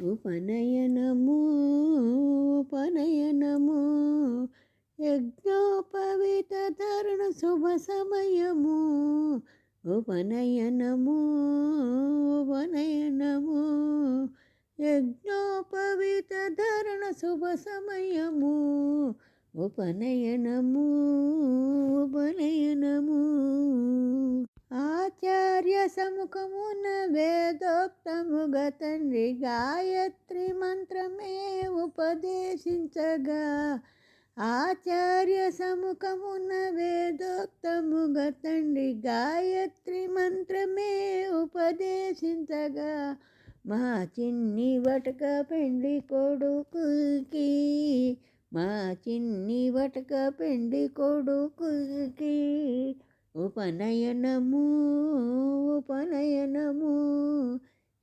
ఉపనయనము ఉపనయనము యజ్ఞోపవిత తరుణ శుభ సమయము ఉపనయనము ఉపనయనము యజ్ఞోపవిత ధరణ శుభ సమయము ఉపనయనము ఉపనయనము. ఆచార్య సముఖమున వేదోక్తముగా తండ్రి గాయత్రి మంత్రమే ఉపదేశించగా. ఆచార్య సముఖమున వేదోక్తముగా తండ్రి గాయత్రి మంత్రమే ఉపదేశించగా. మా చిన్ని వటక పెండి కొడుకుకి మా చిన్ని వటక పెండి కొడుకుకి ఉపనయనము ఉపనయనము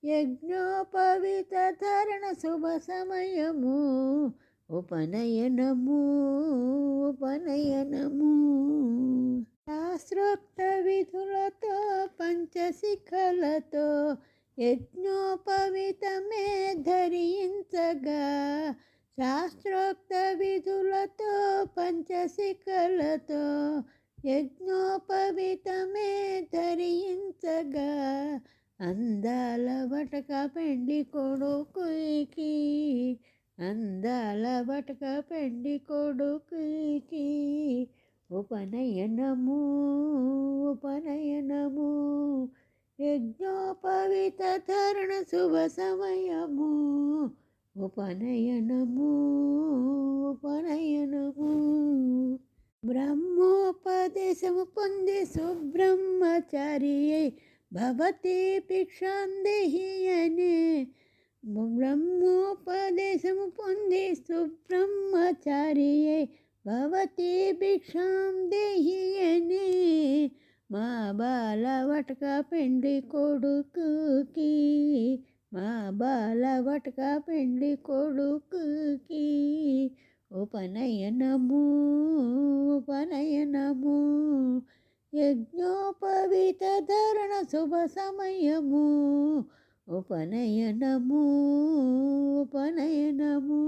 యజ్ఞోపవిత ధరణ శుభ సమయము ఉపనయనము ఉపనయనము. శాస్త్రోక్త విధులతో పంచశిఖలతో యజ్ఞోపవితమే ధరించగా శాస్త్రోక్త విధులతో పంచశిఖలతో యజ్ఞోపవితమే ధరించగా అందాల వటక పెండి కొడుకుకి అందాల వటక పెండి కొడుకుకి. ఉపనయనము ఉపనయనము యజ్ఞోపవిత ధరణ శుభ సమయము ఉపనయనము ఉపనయనము బ్రహ్మోపదేశము పొంది సుబ్రహ్మచారి భవతి భిక్షాందేహియనే బ్రహ్మోపదేశము పొంది సుబ్రహ్మచారి భవతి భిక్షాం దేహియనే మా బాల వటక పెండి కొడుకుకి మా బాల వటక పెండి కొడుకుకి ఉపనయనము ఉపనయనము యజ్ఞోపవిత ధరణ శుభ సమయము ఉపనయనము ఉపనయనము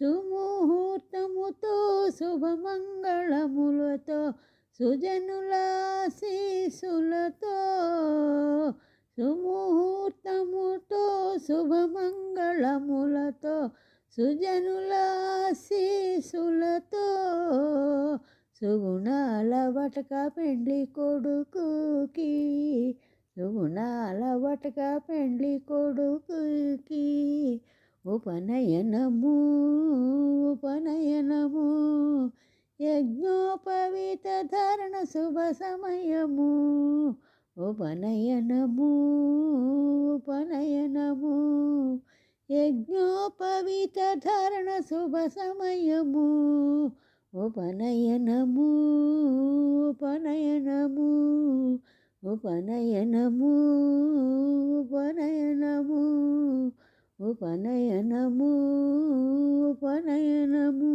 సుముహూర్తముతో శుభమంగళములతో సుజనులాశీసులతో సుముహూర్తముతో శుభమంగళములతో సుజనుల శీసులతో సుగుణాల వటక పెండ్లి కొడుకుకి సుగుణాల వటక పెండ్లి కొడుకుకి ఉపనయనము ఉపనయనము. యజ్ఞోపవిత ధారణ శుభ సమయము ఉపనయనము ఉపనయనము. యజ్ఞోపవీత ధరణ శుభ సమయము ఉపనయనము ఉపనయనము ఉపనయనము ఉపనయనము ఉపనయనము ఉపనయనము.